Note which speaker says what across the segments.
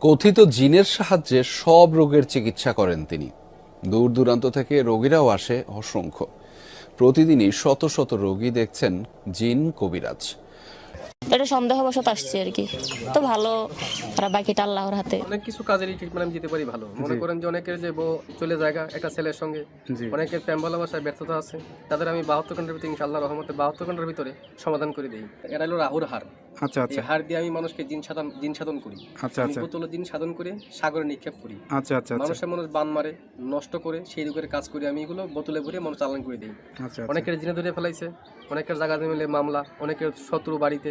Speaker 1: কথিত জিনের সাহায্যে সব রোগের চিকিৎসা করেন তিনি। দূর দূরান্ত থেকে রোগীরাও আসে অসংখ্য। প্রতিদিনই শত শত রোগী দেখছেন জিন কবিরাজ।
Speaker 2: এটা সন্দেহবশত আসছে আর কি। তো ভালো আর বাকিটা আল্লাহর হাতে।
Speaker 3: অনেক কিছু কাজেরই ট্রিটমেন্ট আমি দিতে পারি ভালো। মনে করেন যে অনেকের যে বউ চলে জায়গা একটা ছেলের সঙ্গে অনেকের প্রেম ভালোবাসায় ব্যর্থতা আছে তাদের আমি বাহাত্তর ঘণ্টার ভিতরে ইনশাল্লাহ রহমতে বাহাত্তর ঘণ্টার ভিতরে সমাধান করে দিই। এরা হলো রাহুর হার
Speaker 4: আচ্ছা আচ্ছা।
Speaker 3: হার দিয়ে আমি মানুষকে জিন সাধন জিন সাধন করি।
Speaker 4: আচ্ছা আচ্ছা।
Speaker 3: বোতলে জিন সাধন করে সাগরে নিক্ষেপ করি।
Speaker 4: আচ্ছা আচ্ছা আচ্ছা।
Speaker 3: মানুষের মানুষ বান মারে নষ্ট করে সেই রোগের কাজ করি আমি এগুলো বোতলে ভরে মানুষ চালান করে দিই।
Speaker 4: আচ্ছা আচ্ছা।
Speaker 3: অনেকের জিনে ধরে ফেলাইছে অনেকের জায়গা মিলে মামলা অনেকের শত্রু বাড়িতে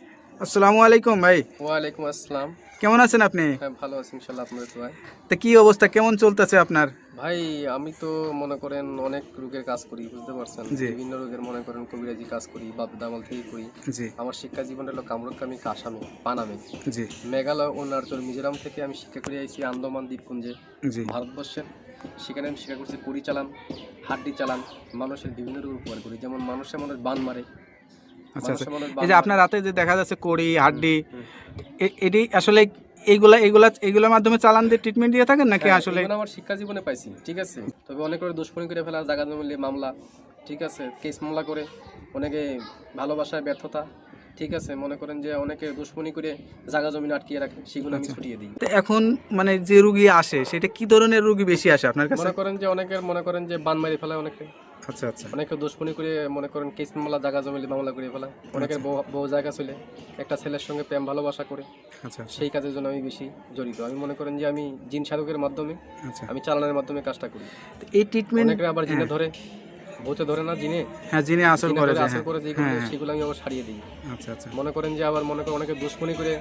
Speaker 4: আসসালামু আলাইকুম ভাই।
Speaker 3: ওয়ালাইকুম আসসালাম।
Speaker 4: কেমন আছেন আপনি?
Speaker 3: হ্যাঁ ভালো আছি ইনশাল্লাহ আপনাদের দোয়ায়
Speaker 4: তা কি অবস্থা? কেমন চলতেছে আপনার?
Speaker 3: ভাই আমি তো মনে করেন অনেক রোগের কাজ করি বুঝতে পারছেন। বিভিন্ন রোগের মনে করেন কবিরাজি কাজ করি বাপ দামাল থেকে করি। আমার শিক্ষা জীবন হলো কামরুকামি কাসামে পানামে।
Speaker 4: জি।
Speaker 3: মেঘালয় ও নারচর মিজোরাম থেকে আমি শিক্ষা করে আইছি আন্দামান দ্বীপপুঞ্জে। ভারতবর্ষের সেখানে আমি শিক্ষা করছি কুড়ি চালান হাড্ডি চালান মানুষের বিভিন্ন রোগ উপকার করি। যেমন মানুষের মানুষ বান মারে
Speaker 4: আচ্ছা আচ্ছা। এই যে আপনার রাতে যে দেখা যাচ্ছে কড়ি হাড্ডি এটি আসলে এইগুলা এইগুলা এইগুলোর মাধ্যমে চালান দিয়ে ট্রিটমেন্ট দিয়ে থাকেন নাকি
Speaker 3: হ্যাঁ,
Speaker 4: আসলে?
Speaker 3: আমার শিক্ষা জীবনে পাইছি ঠিক আছে? তবে অনেক করে দুষ্কর্মী করে ফেলা জায়গা জমিলে মামলা ঠিক আছে? কেস মামলা করে অনেকে ভালোবাসায় ব্যর্থতা ঠিক আছে? মনে করেন যে অনেকে দুশ্মনী করে জায়গা জমি আটকিয়ে রাখে সেগুলো আমি
Speaker 4: আচ্ছা।
Speaker 3: ছুটিয়ে দিই।
Speaker 4: তো এখন মানে যে রুগী আসে সেটা কি ধরনের রুগী বেশি আসে আপনার কাছে?
Speaker 3: মনে করেন যে অনেকের মনে করেন যে বান মারি ফেলায় অনেকে।
Speaker 4: আচ্ছা আচ্ছা।
Speaker 3: অনেকে দুশ্মনী করে মনে করেন কেস মামলা জায়গা জমিলে মামলা করে ফেলা অনেকের বউ- জায়গা চলে একটা ছেলের সঙ্গে প্রেম ভালোবাসা করে।
Speaker 4: আচ্ছা
Speaker 3: সেই কাজের জন্য আমি বেশি জড়িত। আমি মনে করেন যে আমি জিন সাধকের মাধ্যমে
Speaker 4: আচ্ছা।
Speaker 3: আমি চালানোর মাধ্যমে কাজটা করি।
Speaker 4: এই ট্রিটমেন্ট
Speaker 3: আবার জিনে ধরে। ভূতে ধরে না জিনে
Speaker 4: হ্যাঁ আসল করে
Speaker 3: আসর করে। সেগুলো আমি আবার সারিয়ে দিই।
Speaker 4: আচ্ছা আচ্ছা।
Speaker 3: মনে করেন যে আবার মনে করেন অনেকে দুশ্মনী করে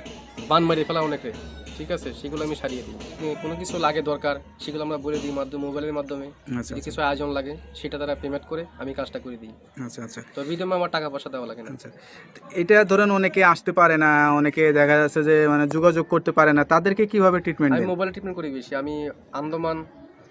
Speaker 3: বান মারিয়ে ফেলা অনেকে। ঠিক আছে? সেগুলো আমি সারিয়ে দিই। কোনো কিছু লাগে দরকার সেগুলো আমরা বলে দিই মাধ্যমে মোবাইলের মাধ্যমে।
Speaker 4: আচ্ছা
Speaker 3: যদি কিছু আয়োজন লাগে সেটা তারা পেমেন্ট করে আমি কাজটা করে দিই।
Speaker 4: আচ্ছা আচ্ছা।
Speaker 3: তো বিদমে আমার টাকা পয়সা দেওয়া লাগে না।
Speaker 4: আচ্ছা। এটা ধরেন অনেকে আসতে পারে না অনেকে দেখা যাচ্ছে যে মানে যোগাযোগ করতে পারে না তাদেরকে কীভাবে ট্রিটমেন্ট
Speaker 3: আমি মোবাইলে ট্রিটমেন্ট করি বেশি। আমি আন্দামান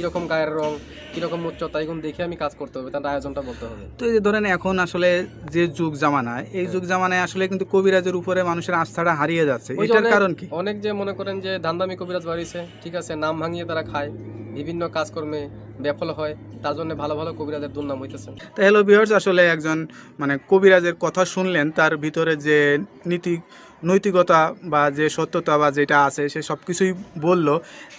Speaker 3: কীরকম গায়ের রং কীরকম উচ্চতা এগুলো দেখে আমি কাজ করতে হবে তার আয়োজনটা বলতে হবে।
Speaker 4: তো এই যে ধরেন এখন আসলে যে যুগ জামানায় এই যুগ জামানায় আসলে কিন্তু কবিরাজের উপরে মানুষের আস্থাটা হারিয়ে যাচ্ছে। এটার কারণ কি?
Speaker 3: অনেক যে মনে করেন যে ধান্দামি কবিরাজ বাড়িছে ঠিক আছে নাম ভাঙিয়ে তারা খায় বিভিন্ন কাজকর্মে ব্যাফল হয় তার জন্য ভালো ভালো কবিরাজের দুর্নাম হইতেছে।
Speaker 4: তো হ্যালো ভিউয়ার্স আসলে একজন মানে কবিরাজের কথা শুনলেন তার ভিতরে যে নীতি নৈতিকতা বা যে সত্যতা বা যেটা আছে সে সব কিছুই বলল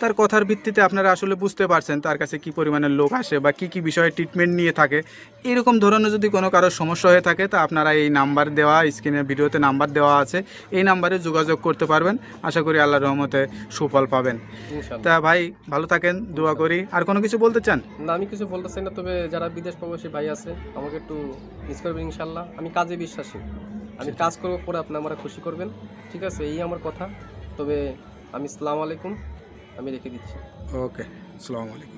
Speaker 4: তার কথার ভিত্তিতে আপনারা আসলে বুঝতে পারছেন তার কাছে কি পরিমাণে লোক আসে বা কি কি বিষয়ে ট্রিটমেন্ট নিয়ে থাকে। এরকম ধরনের যদি কোনো কারোর সমস্যা হয়ে থাকে তা আপনারা এই নাম্বার দেওয়া স্ক্রিনের ভিডিওতে নাম্বার দেওয়া আছে। এই নাম্বারে যোগাযোগ করতে পারবেন। আশা করি আল্লাহর রহমতে সুফল পাবেন। তা ভাই ভালো থাকেন দোয়া করি। আর কোনো কিছু বলতে চান?
Speaker 3: না আমি কিছু বলতে চাই না তবে যারা বিদেশ প্রবাসী ভাই আছে আমাকে একটু মিস করবেন ইনশাল্লাহ আমি কাজে বিশ্বাসী। আমি কাজ করব পরে আপনি আমরা খুশি করবেন ঠিক আছে? এই আমার কথা। তবে আমি সালাম আলাইকুম আমি রেখে দিচ্ছি।
Speaker 4: ওকে আসসালামু আলাইকুম।